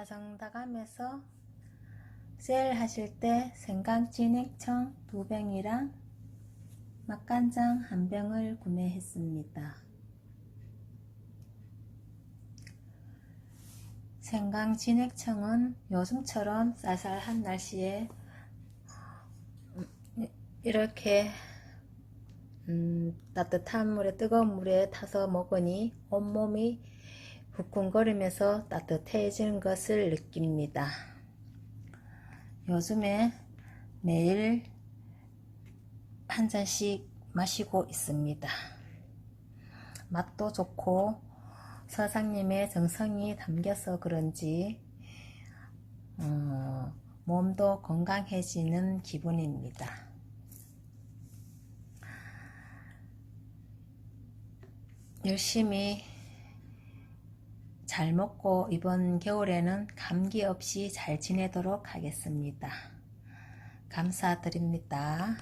다정다감에서 세일 하실 때 생강진액청 두 병이랑 맛간장 한 병을 구매했습니다. 생강진액청은 요즘처럼 쌀쌀한 날씨에 이렇게 음, 따뜻한 물에 뜨거운 물에 타서 먹으니 온몸이 후끈거리면서 따뜻해지는 것을 느낍니다. 요즘에 매일 한 잔씩 마시고 있습니다. 맛도 좋고 서상님의 정성이 담겨서 그런지 어, 몸도 건강해지는 기분입니다. 열심히 잘 먹고 이번 겨울에는 감기 없이 잘 지내도록 하겠습니다. 감사드립니다.